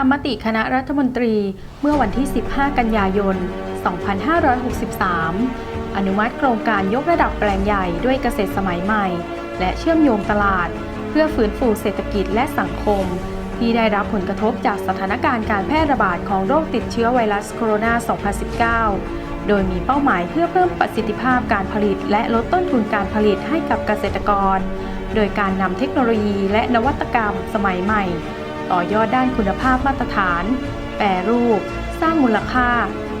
ามมติคณะรัฐมนตรีเมื่อวันที่ 15 กันยายน 2563 อนุมัติโครงการยกระดับแปลงใหญ่ด้วยเกษตรสมัยใหม่ และเชื่อมโยงตลาด เพื่อฟื้นฟูเศรษฐกิจและสังคม ที่ได้รับผลกระทบจากสถานการณ์การแพร่ระบาดของโรคติดเชื้อไวรัสโคโรนา 2019โดยมีเป้าหมายเพื่อเพิ่มประสิทธิภาพการผลิต และลดต้นทุนการผลิตให้กับเกษตรกร โดยการนำเทคโนโลยีและนวัตกรรมสมัยใหม่ ต่อยอดด้านคุณภาพมาตรฐาน แปรรูป สร้างมูลค่า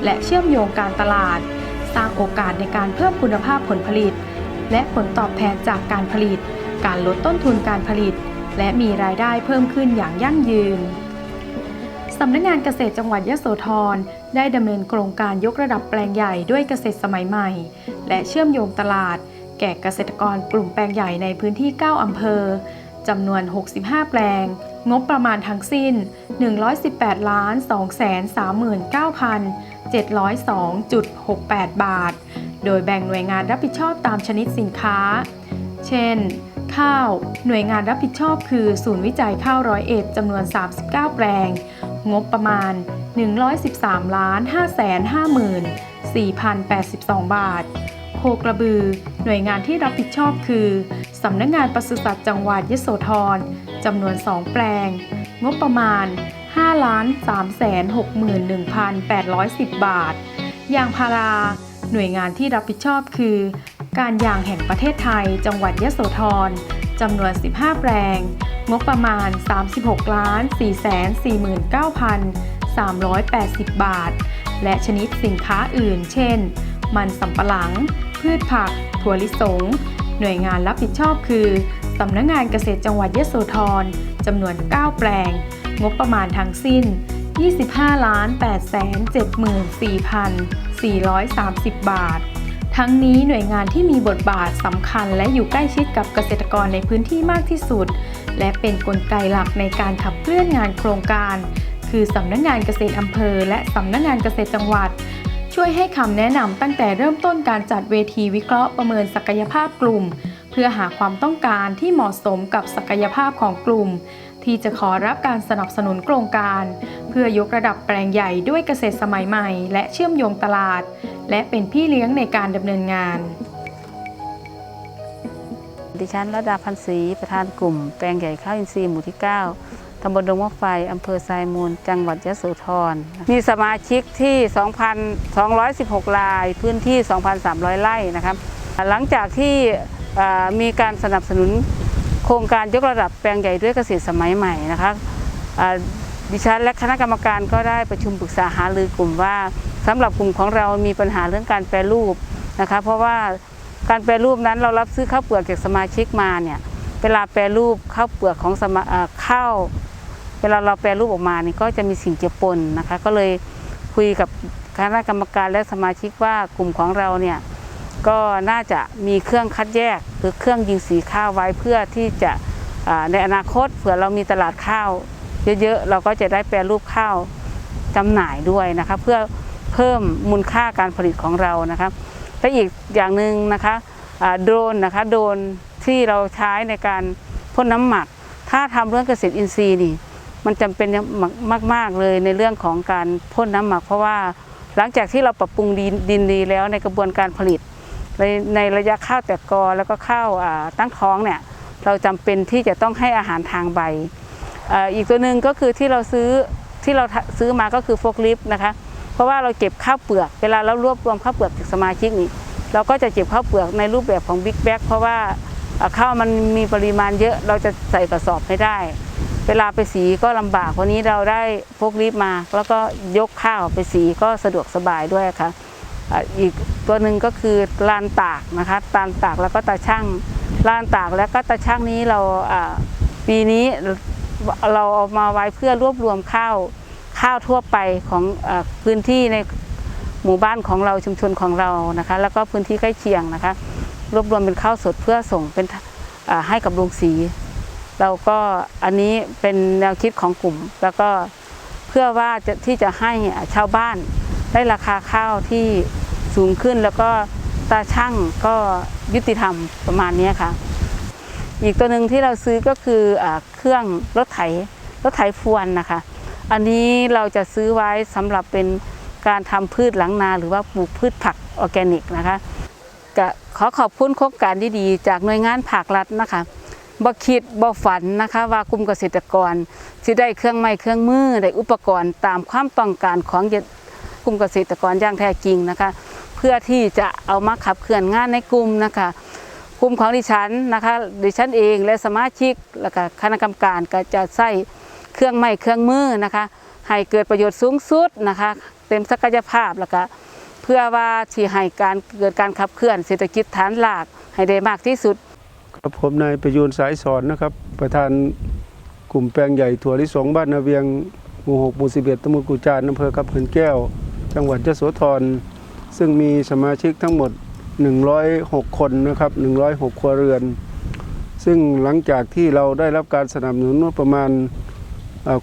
และเชื่อมโยงการตลาด สร้างโอกาสในการเพิ่มคุณภาพผลผลิต และผลตอบแทนจากการผลิต การลดต้นทุนการผลิต และมีรายได้เพิ่มขึ้นอย่างยั่งยืนสำนักงานเกษตรจังหวัดยโสธรได้ดำเนินโครงการยกระดับแปลงใหญ่ด้วยเกษตรสมัยใหม่ และเชื่อมโยงตลาด แก่เกษตรกรกลุ่มแปลงใหญ่ในพื้นที่ 9 อำเภอจำนวน 65 แปลง งบประมาณทั้งสิ้น 118ล้าน239,702.68 บาท โดยแบ่งหน่วยงานรับผิดชอบตามชนิดสินค้า เช่น ข้าว หน่วยงานรับผิดชอบคือ ศูนย์วิจัยข้าวร้อยเอ็ดจำนวน 39 แปลง งบประมาณ 113ล้าน5 5 4,082 บาท โคกระบือ หน่วยงานที่รับผิดชอบคือ สำนักงานปศุสัตว์จังหวัดยโสธรจำนวน 2 แปลง งบประมาณ 5,361,810 บาท ยางพารา หน่วยงานที่รับผิดชอบคือ การยางแห่งประเทศไทย จังหวัดยโสธรจำนวน 15 แปลง งบประมาณ 36ล้าน4 49,380 บาท และชนิดสินค้าอื่น เช่น มันสำปะหลัง พืชผัก ถั่วลิสง หน่วยงานรับผิดชอบคือสำนักงานเกษตรจังหวัดยโสธรจำนวน 9 แปลง งบประมาณทั้งสิ้น 25 ล้าน874,430 บาท ทั้งนี้หน่วยงานที่มีบทบาทสำคัญและอยู่ใกล้ชิดกับเกษตรกรในพื้นที่มากที่สุด และเป็นนกลไกหลักในการขับเคลื่อนงานโครงการ คือสำนักงานเกษตรอำเภอ และสำนักงานเกษตรจังหวัด ช่วยให้คำแนะนำตั้งแต่เริ่มต้นการจัดเวทีวิเคราะห์ประเมินศักยภาพกลุ่ม เพื่อหาความต้องการที่เหมาะสมกับศักยภาพของกลุ่ม ที่จะขอรับการสนับสนุนโครงการ เพื่อยกระดับแปลงใหญ่ด้วยเกษตรสมัยใหม่ และเชื่อมโยงตลาด และเป็นพี่เลี้ยงในการดำเนินงานดิฉันระดาพันศรีประธานกลุ่มแปลงใหญ่ข้าวอินทรีย์หมู่ที่ 9 ตำบลดงมะไฟ อำเภอทรายมูล จังหวัดยะโสธร มีสมาชิกที่ 2,216 ราย พื้นที่ 2,300 ไร่นะครับ หลังจากที่มีการสนับสนุนโครงการยกระดับแปลงใหญ่ด้วยเกษตรสมัยใหม่นะคะดิฉันและคณะกรรมการก็ได้ประชุมปรึกษาหารือกลุ่มว่าสำหรับกลุ่มของเรามีปัญหาเรื่องการแปรรูปนะคะเพราะว่าการแปรรูปนั้นเรารับซื้อข้าวเปลือกจากสมาชิกมาเนี่ยเวลาแปรรูปข้าวเปลือกของสมาข้าว เวลาเราแปรรูปออกมานี่ก็จะมีสิ่งเจือปนนะคะ ก็เลยคุยกับคณะกรรมการและสมาชิกว่ากลุ่มของเราเนี่ยก็น่าจะมีเครื่องคัดแยก หรือเครื่องยิงสีข้าวไว้เพื่อที่จะในอนาคตเผื่อเรามีตลาดข้าวเยอะๆเราก็จะได้แปรรูปข้าวจำหน่ายด้วยนะคะเพื่อเพิ่มมูลค่าการผลิตของเรานะคะและอีกอย่างหนึ่งนะคะโดรนนะคะโดรนที่เราใช้ในการพ่นน้ำหมัก ถ้าทำเรื่องเกษตรอินทรีย์นี่ มันจำเป็นมาก ๆ เลยในเรื่องของการพ่นน้ำหมัก เพราะว่าหลังจากที่เราปรับปรุงดินดินดีแล้วในกระบวนการผลิต ในในระยะข้าวแตกกอแล้วก็ข้าวตั้งท้องเนี่ยเราจำเป็นที่จะต้องให้อาหารทางใบออีกตัวหนึ่งก็คือที่เราซื้อที่เราซื้อมาก็คือโฟกลิฟนะคะเพราะว่าเราเก็บข้าวเปลือกเวลาเรารวบรวมข้าวเปลือกจากสมาชิกนี่เราก็จะเก็บข้าวเปลือกในรูปแบบของบิ๊กแบ็กเพราะว่าอ่าข้าวมันมีปริมาณเยอะเราจะใส่กระสอบไม่ได้ เวลาไปสีก็ลำบากวันนี้เราได้พกลิฟมา แล้วก็ยกข้าวไปสีก็สะดวกสบายด้วยค่ะอีกตัวหนึ่งก็คือลานตากนะคะลานตากแล้วก็ตาช่างลานตากแล้วก็ตาช่างนี้เราปีนี้เราเอามาไว้เพื่อรวบรวมข้าวข้าวทั่วไปของอพื้นที่ในหมู่บ้านของเราชุมชนของเรานะคะ แล้วก็พื้นที่ใกล้เคียงนะคะ รวบรวมเป็นข้าวสดเพื่อส่งเป็นให้กับโรงสี เราก็อันนี้เป็นแนวคิดของกลุ่ม แล้วก็เพื่อว่าจะที่จะให้ชาวบ้านได้ราคาข้าวที่สูงขึ้นแล้วก็ตาช่างก็ยุติธรรมประมาณนี้ค่ะ อีกตัวหนึ่งที่เราซื้อก็คืออเครื่องรถไถรถไถฟวนนะคะ อันนี้เราจะซื้อไว้สำหรับเป็นการทำพืชหลังนาหรือว่าปลูกพืชผักออร์แกนิกนะคะขอขอบคุณโครงการดีๆ จากหน่วยงานภาครัฐนะคะ บ่คิดบ่ฝันนะคะว่ากลุ่มเกษตรกรสิได้เครื่องไม้เครื่องมือได้อุปกรณ์ตามความต้องการของกลุ่มเกษตรกรอย่างแท้จริงนะคะ เพื่อที่จะเอามาขับเคลื่อนงานในกลุ่มนะคะกลุ่มของดิฉันนะคะดิฉันเองและสมาชิกแล้วก็คณะกรรมการก็จะใส่เครื่องไม้เครื่องมือนะคะให้เกิดประโยชน์สูงสุดนะคะเต็มศักยภาพแล้วก็เพื่อว่าที่ให้การเกิดการขับเคลื่อนเศรษฐกิจฐานหลักให้ได้มากที่สุด ครับผมนายประยูนสายสอนนะครับ ประธานกลุ่มแปลงใหญ่ถั่วลิสงบ้านนาเวียงหมู่หกหมู่สิบเอ็ดตำบลกุจานอำเภอกับเหินแก้ว จังหวัดยโสธรซึ่งมีสมาชิกทั้งหมด 106 คนนะครับ 106 ครัวเรือน ซึ่งหลังจากที่เราได้รับการสนับสนุนประมาณ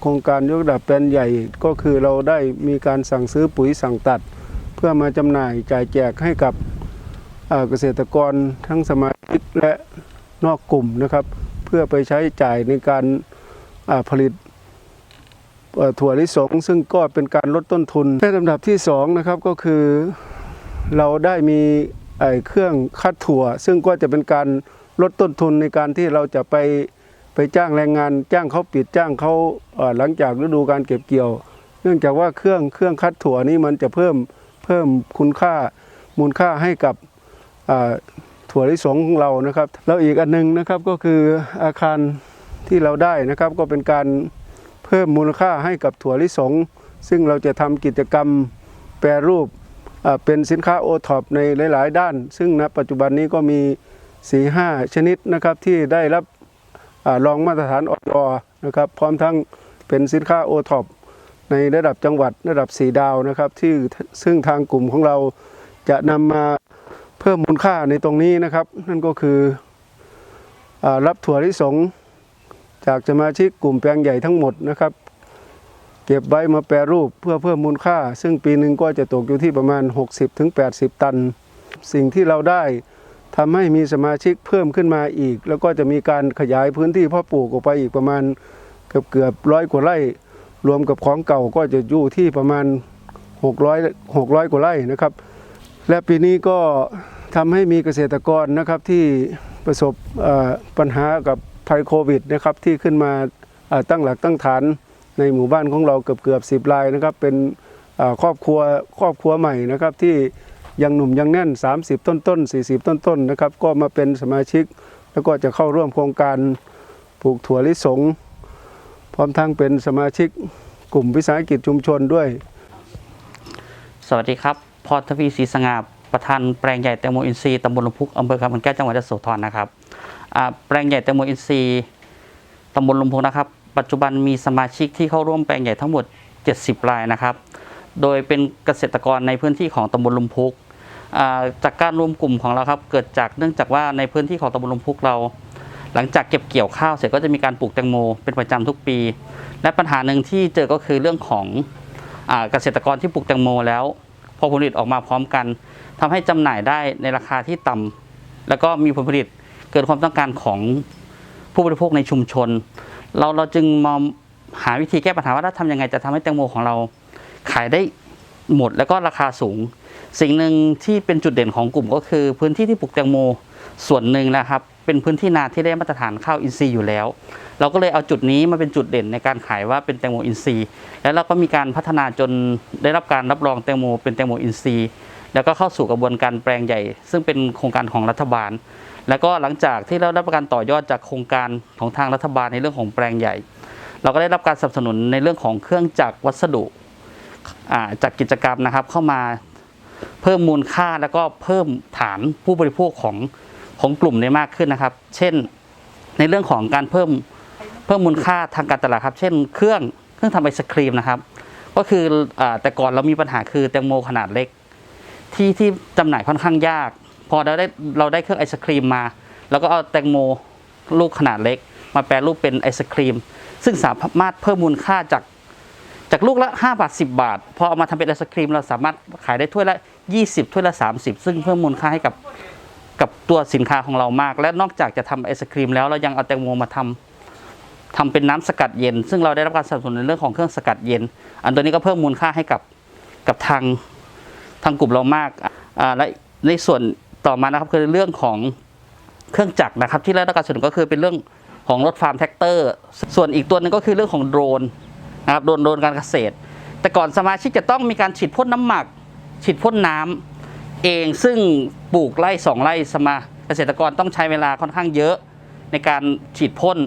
โครงการยกระดับแปลนใหญ่ก็คือเราได้มีการสั่งซื้อปุ๋ยสั่งตัด เพื่อมาจำหน่ายจ่ายแจกให้กับเกษตรกรทั้งสมาชิกและ นอกกลุ่มนะครับ เพื่อไปใช้จ่ายในการผลิตถั่วลิสงซึ่งก็เป็นการลดต้นทุนในลำดับที่สองนะครับก็คือเราได้มีเครื่องคัดถั่ว ซึ่งก็จะเป็นการลดต้นทุนในการที่เราจะไปไปจ้างแรงงาน จ้างเขาปิดจ้างเขาหลังจากฤดูการเก็บเกี่ยว เนื่องจากว่าเครื่องเครื่องคัดถั่วนี้มันจะเพิ่มเพิ่มคุณค่ามูลค่าให้กับ ถั่วลิสงของเรานะครับ แล้วอีกอันหนึงนะครับก็คืออาคารที่เราได้นะครับ ก็เป็นการเพิ่มมูลค่าให้กับถั่วลิสง ซึ่งเราจะทำกิจกรรมแปรรูปเป็นสินค้าโอท็อปในหลาย ๆ ด้าน ซึ่งณปัจจุบันนี้ก็มี4ีห้าชนิดนะครับที่ได้รับอารองมาตรฐานออยนะครับ พร้อมทั้งเป็นสินค้าโอท็อปในระดับจังหวัดระดับ 4 ดาวนะครับ ที่ซึ่งทางกลุ่มของเราจะนำมา พิ่มมูลค่าในตรงนี้นะครับ นั่นก็คืออรับถั่วลิสงจากสมาชิกกลุ่มแปลงใหญ่ทั้งหมดนะครับ เก็บไว้มาแปรรูปเพื่อเพิ่มมูลค่า ซึ่งปีหนึ่งก็จะตกอยู่ที่ประมาณ 60-80 ตัน สิ่งที่เราได้ทำให้มีสมาชิกเพิ่มขึ้นมาอีก แล้วก็จะมีการขยายพื้นที่พาะปลูกออกไปอีกประมาณเกือบเกือบร้อยกว่าไร่ รวมกับของเก่าก็จะอยู่ที่ประมาณ 600 600กว่าไร่นะครับ และปีนี้ก็ ทำให้มีเกษตรกรนะครับที่ประสบปัญหากับภัยโควิดนะครับที่ขึ้นมาตั้งหลักตั้งฐานในหมู่บ้านของเราเกือบเกือบสิบรายนะครับเป็นครอบครัวครอบครัวใหม่นะครับที่ยังหนุ่มยังแน่น 30 ต้นต้น40 ต้นต้นนะครับก็มาเป็นสมาชิก แล้วก็จะเข้าร่วมโครงการปลูกถั่วลิสง พร้อมทั้งเป็นสมาชิกกลุ่มวิสาหกิจชุมชนด้วย สวัสดีครับพรทวีศรีสงา ประธานแปลงใหญ่แตงโมอินทรีย์ตำบลลำพุกอำเภอคำพันแก้วจังหวัดยโสธรนะครับแปลงใหญ่แตงโมอินทรีย์ตำบลลำพุกนะครับ ปัจจุบันมีสมาชิกที่เข้าร่วมแปลงใหญ่ทั้งหมด 70 รายนะครับ โดยเป็นเกษตรกรในพื้นที่ของตำบลลำพุกจากการรวมกลุ่มของเราครับเกิดจากเนื่องจากว่าในพื้นที่ของตำบลลำพุกเรา หลังจากเก็บเกี่ยวข้าวเสร็จก็จะมีการปลูกแตงโมเป็นประจำทุกปี และปัญหาหนึ่งที่เจอก็คือเรื่องของอเกษตรกรที่ปลูกแตงโมแล้ว พอผลผลิตออกมาพร้อมกันทำให้จำหน่ายได้ในราคาที่ต่ำแล้วก็มีผลผลิตเกินความต้องการของผู้บริโภคในชุมชน เราเราจึงมองหาวิธีแก้ปัญหาว่าถ้าทำยังไงจะทำให้แตงโมของเราขายได้หมดแล้วก็ราคาสูง สิ่งหนึ่งที่เป็นจุดเด่นของกลุ่มก็คือพื้นที่ที่ปลูกแตงโมส่วนหนึ่งนะครับ เป็นพื้นที่นาที่ได้มาตรฐานข้าวอินทรีย์อยู่แล้ว เราก็เลยเอาจุดนี้มาเป็นจุดเด่นในการขายว่าเป็นแตงโมอินทรีย์ แล้วเราก็มีการพัฒนาจนได้รับการรับรองแตงโมเป็นแตงโมอินทรีย์ แล้วก็เข้าสู่กระบวนการแปลงใหญ่ ซึ่งเป็นโครงการของรัฐบาล แล้วก็หลังจากที่เราได้รับการต่อยอดจากโครงการของทางรัฐบาลในเรื่องของแปลงใหญ่ เราก็ได้รับการสนับสนุนในเรื่องของเครื่องจักรวัสดุจากกิจกรรมนะครับเข้ามาเพิ่มมูลค่าแล้วก็เพิ่มฐานผู้บริโภคของ ของกลุ่มได้มากขึ้นนะครับ เช่น ในเรื่องของการเพิ่มเพิ่มมูลค่าทางการตลาดครับ เช่น เครื่องเครื่องทำไอศครีมนะครับ ก็คืออแต่ก่อนเรามีปัญหาคือแตงโมขนาดเล็ก ที่ที่จำหน่ายค่อนข้างยาก พอเราได้เราได้เครื่องไอศครีมมา แล้วก็เอาแตงโมลูกขนาดเล็ก มาแปรรูปเป็นไอศครีม ซึ่งสามารถเพิ่มมูลค่าจากจากลูกละ 5 บาท 10 บาท พอเอามาทำเป็นไอศครีม เราสามารถขายได้ถ้วยละ 20 ถ้วยละ 30 ซึ่งเพิ่มมูลค่าให้กับ กับตัวสินค้าของเรามาก และนอกจากจะทำไอศครีมแล้วเรายังเอาแตงโมมาทำทำเป็นน้ำสกัดเย็น ซึ่งเราได้รับการสนับสนุนในเรื่องของเครื่องสกัดเย็น อันตัวนี้ก็เพิ่มมูลค่าให้กับกับทางทางกลุ่มเรามากอ่าและในส่วนต่อมานะครับคือเรื่องของเครื่องจักรนะครับ ที่ได้รับการสนับสนุนก็คือเป็นเรื่องของรถฟาร์มแท็กเตอร์ ส่วนอีกตัวหนึงก็คือเรื่องของโดรนนะครับโดรนโดรนการเกษตร แต่ก่อนสมาชิกจะต้องมีการฉีดพ่นน้ำหมัก ฉีดพ่นน้ำ เองซึ่งปลูกไร่สองไร่สมาเกษตรกรต้องใช้เวลาค่อนข้างเยอะในการฉีดพ่น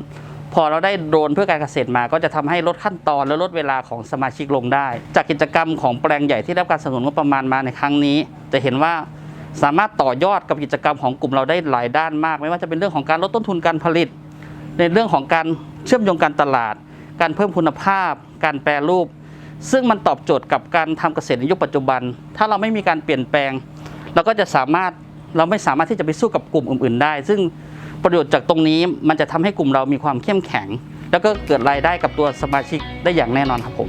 พอเราได้โดรนเพื่อการเกษตรมา ก็จะทำให้ลดขั้นตอนและลดเวลาของสมาชิกลงได้ จากกิจกรรมของแปลงใหญ่ที่ได้รับการสนับสนุนงบประมาณมาในครั้งนี้ จะเห็นว่าสามารถต่อยอดกับกิจกรรมของกลุ่มเราได้หลายด้านมาก ไม่ว่าจะเป็นเรื่องของการลดต้นทุนการผลิต ในเรื่องของการเชื่อมโยงการตลาด การเพิ่มคุณภาพ การแปรรูป ซึ่งมันตอบโจทย์กับการทำเกษตรในยุคปัจจุบัน ถ้าเราไม่มีการเปลี่ยนแปลง เราก็จะสามารถเราไม่สามารถที่จะไปสู้กับกลุ่มอื่น ๆ ได้ ซึ่งประโยชน์จากตรงนี้มันจะทำให้กลุ่มเรามีความเข้มแข็ง แล้วก็เกิดรายได้กับตัวสมาชิกได้อย่างแน่นอนครับผม